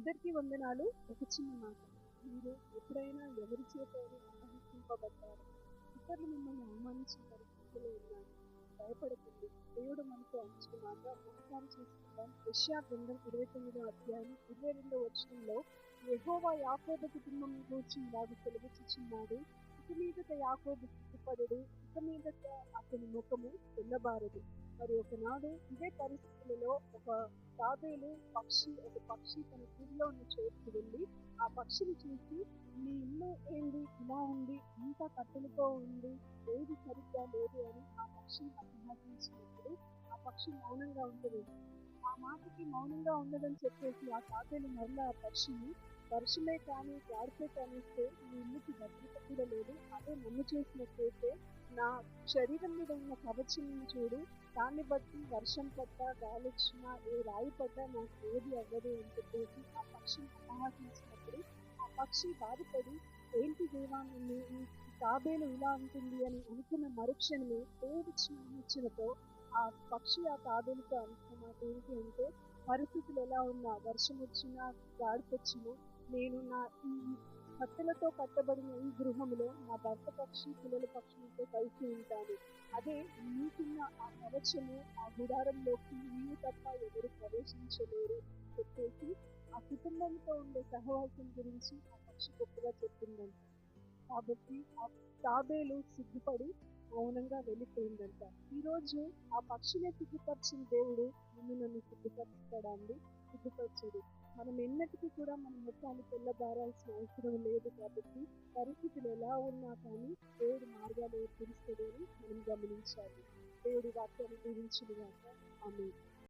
అందరికీ వందనాలు. ఒక చిన్న మాట. మీరు ఎప్పుడైనా ఎవరి చేత అపహసింపబడ్డారు ఇతరులు మిమ్మల్ని అవమానించిన పరిస్థితిలో ఉన్నారు. భయపడకండి. దేవుడు మనకు అంచుకున్నాక నమస్కారం చేసుకుందాం. రష్యా బృందం ఇరవై తొమ్మిదో అధ్యాయం ఇరవై రెండో వచనంలో యహోవా యాకోబ కుటుంబం గురించి ఇలాగ సెలవిచ్చుచున్నాడు ఇక మీదట యాకోబు సిగ్గుపడడు ఇక మీదట అతని ముఖము తెల్లబారదు. మరి ఒకనాడు ఇదే పరిస్థితులలో ఒక తాబేలు పక్షి ఒక పక్షి తన గూడులో ఉన్న చోటుకు వెళ్ళి ఆ పక్షిని చూసి మీ ఇల్లు ఏంది? ఇలా ఉంది. ఇంత కట్టెలతో ఉంది. ఏది సరిగ్గా లేదు అని ఆ పక్షిని అభిమానించినప్పుడు ఆ పక్షి మౌనంగా ఉండదు ఆ మాటకి మౌనంగా ఉండదని చెప్పేసి ఆ తాబేలు మరలా ఆ పక్షిని వర్షమే కానీ గాడిసే కానిస్తే నీ ఇల్లుకి భద్రత కూడా లేదు. అదే నన్ను చేసినట్లయితే నా శరీరం మీద ఉన్న కవచం చూడు. దాన్ని బట్టి వర్షం పడ్డా గాలి వచ్చినా ఏ రాయి పడ్డా నాకు ఏది అవ్వదు అని చెప్పేసి ఆ పక్షిని అపహాసించినప్పుడు ఆ పక్షి బాధపడి ఏంటి దేవా తాబేలు ఇలా ఉంటుంది అని అనుకున్న మరుక్షణమే దేవుడి ఆ పక్షి ఆ తాబేలుతో అనుకున్న మాట ఏంటి అంటే పరిస్థితులు ఎలా ఉన్నా వర్షం వచ్చినా గాడిపొచ్చినా నేను నా ఈ కట్టెలతో కట్టబడిన ఈ గృహంలో నా భర్త పక్షి పిల్లల పక్షులతో కలిసి ఉంటాను. అదే నీకున్న ఆ కవచము ఆ గుడారంలోకి నీవు తప్ప ఎవరు ప్రవేశించలేరు చెప్పేసి ఆ కుటుంబంతో ఉండే సహవాసం గురించి ఆ పక్షి గొప్పగా చెప్పిందంట. కాబట్టి ఆ తాబేలు సిగ్గుపడి మౌనంగా వెళ్ళిపోయిందంట. ఈరోజు ఆ పక్షిని సిగ్గుపరిచిన దేవుడు నిన్ను నన్ను సిగ్గుపరుస్తాడా అండి సిగ్గుపరచడు. మనం ఎన్నటికీ కూడా మన ముఖాన్ని తెల్లబారాల్సిన అవసరం లేదు కాబట్టి పరిస్థితులు ఎలా ఉన్నా కానీ దేవుడు మార్గాలు తెలుస్తుంది అని మనం గమనించాలి. దేవుడి వాక్యాన్ని గురించిన ఆమె